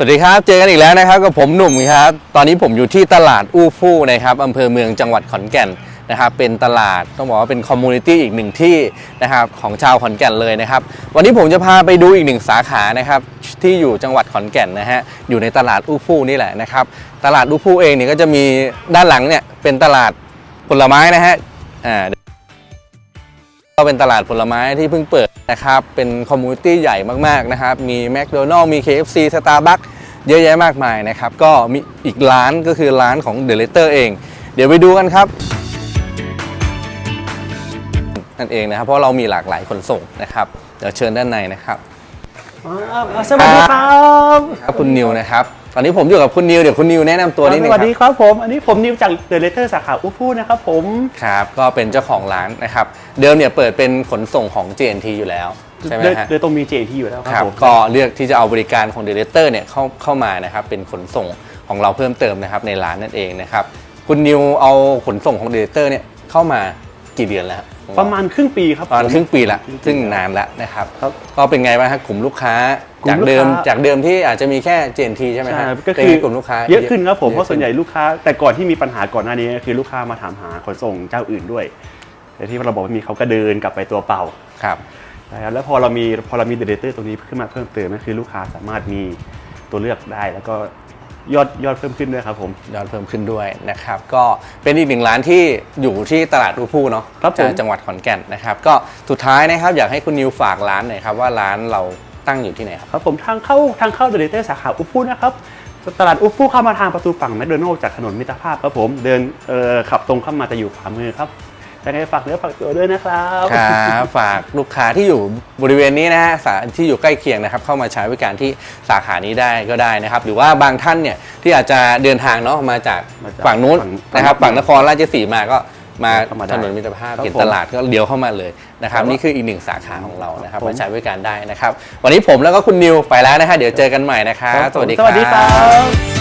สวัสดีครับ เจอกันอีกแล้วนะครับกับผมหนุ่มครับ ตอนนี้ผมอยู่ที่ตลาดอู้ฟู่นะครับอำเภอเมืองจังหวัดขอนแก่นนะครับ เป็นตลาดต้องบอกว่าเป็นคอมมูนิตี้อีกหนึ่งที่นะครับของชาวขอนแก่นเลยนะครับ วันนี้ผมจะพาไปดูอีกหนึ่งสาขานะครับที่อยู่จังหวัดขอนแก่นนะฮะอยู่ในตลาดอู้ฟู่นี่แหละนะครับ ตลาดอู้ฟู่เองเนี่ยก็จะมีด้านหลังเนี่ยเป็นตลาดผลไม้นะฮะอ่าก็เป็นตลาดผลไม้ที่เพิ่งเปิด นะครับ เป็นคอมมูนิตี้ใหญ่มากๆนะครับ มีแม d โดนัล s มี KFC Starbucks เยอะแยะมากมายนะครับ ก็มีอีกร้านก็คือร้านของ The Letter เอง เดี๋ยวไปดูกันครับ นั่นเองนะครับ เพราะเรามีหลากหลายขนส่งนะครับ เดี๋ยวเชิญด้านในนะครับอ่าสวัสดีครับ ครับคุณนิวนะครับต อนนี้ผมอยู่กับคุณนิวเดี๋ยวคุณนิวแนะนำตัวนิดนึสงควัรัสบดีครับผม อันนี้ผมนิวจากเดอะเลเตอร์สาขาอุฟูนะครับผม ครับ ก็เป็นเจ้าของร้านนะครับ เดิมเนี่ยเปิดเป็นขนส่งของ JNT อยู่แล้ว ใช่ไหมเดือฮะเดือตรงมีเจที่อยู่แล้วคครัรับบผม ก็เลือกที่จะเอาบริการของ d ด r เตอร์เนี่ยเข้าเข้ามานะครับเป็นขนส่งของเราเพิ่มเติมนะครับในร้านนั่นเองนะครับคุณนิวเอาขนส่งของ d ด r เตอร์เนี่ยเข้ามา กี่เดือนแล้วครับประมาณครึ่งปีครับประมาณผมครึ่งปีละครึ่งปีซึ่งนานละนะครับครับก็เป็นไงบ้างครับกลุ่มลูกค้ากลุ่จากมลูกเดิมค้าจากเดิมที่อาจจะมีแค่ JNT ใช่ไหมใช่ฮะก็เป็นคือไงกลุ่มลูกค้าเยอะขึ้นครับผมเพราะส่วนใหญ่ยอลูกค้า แต่ก่อนที่มีปัญหาก่อนหน้านี้คือลูกค้ามาถามหาขนส่งเจ้าอื่นด้วยแต่ที่เราบอกว่ามีเขาก็เดินกลับไปตัวเปล่าครับนะครับแล้วพอเรามีพอเรามีเดอะเลเตอร์ตรงนี้ขึ้นมาเพิ่มเติมก็คือลูกค้าสามารถมีตัวเลือกได้แล้วก็ ยอดยอดเพิ่มขึ้นด้วยครับผม ยอดเพิ่มขึ้นด้วยนะครับ ก็เป็นอีกหนึ่งร้านที่อยู่ที่ตลาดรูพูเนาะครับผม จังหวัดขอนแก่นนะครับ ก็สุดท้ายนะครับอยากให้คุณนิวฝากร้านหน่อยครับว่าร้านเราตั้งอยู่ที่ไหนครับ ครับผมทางเข้าทางเข้าเดลิเตอร์สาขาอุฟูนะครับตลาดอุฟูเข้ามาทางประตูฝั่งแมคโดนัลล์จากถนนมิตรภาพครับผมเดินเอ่อขับตรงเข้ามาจะอยู่ขวามือครับ ยังไงฝากเนื้อฝากตัวด้วยนะครับครับฝากลูกค้าที่อยู่บริเวณนี้นะฮะสาที่อยู่ใกล้เคียงนะครับ เข้ามาใช้บริการที่สาขานี้ได้ก็ได้นะครับ หรือว่าบางท่านเนี่ยที่อาจจะเดินทางเนาะมาจากมาจากฝั่งนู้นฝั่งนะครับ ฝั่ฝั่งงนครราชสีมาก็มาเข้ามาได้ถนนมิตรภาพครับเห็นผมตลาดก็เลี้ยวเข้ามาเลยนะครับครับ นี่คืออีกหนึ่งสาขาของเรานะครับผมมาใช้บริการได้นะครับ วันนี้ผมแล้วก็คุณนิวไปแล้วนะฮะเดี๋ยวเจอกันใหม่นะครับครับผมสวัสดีสวัสดีครับ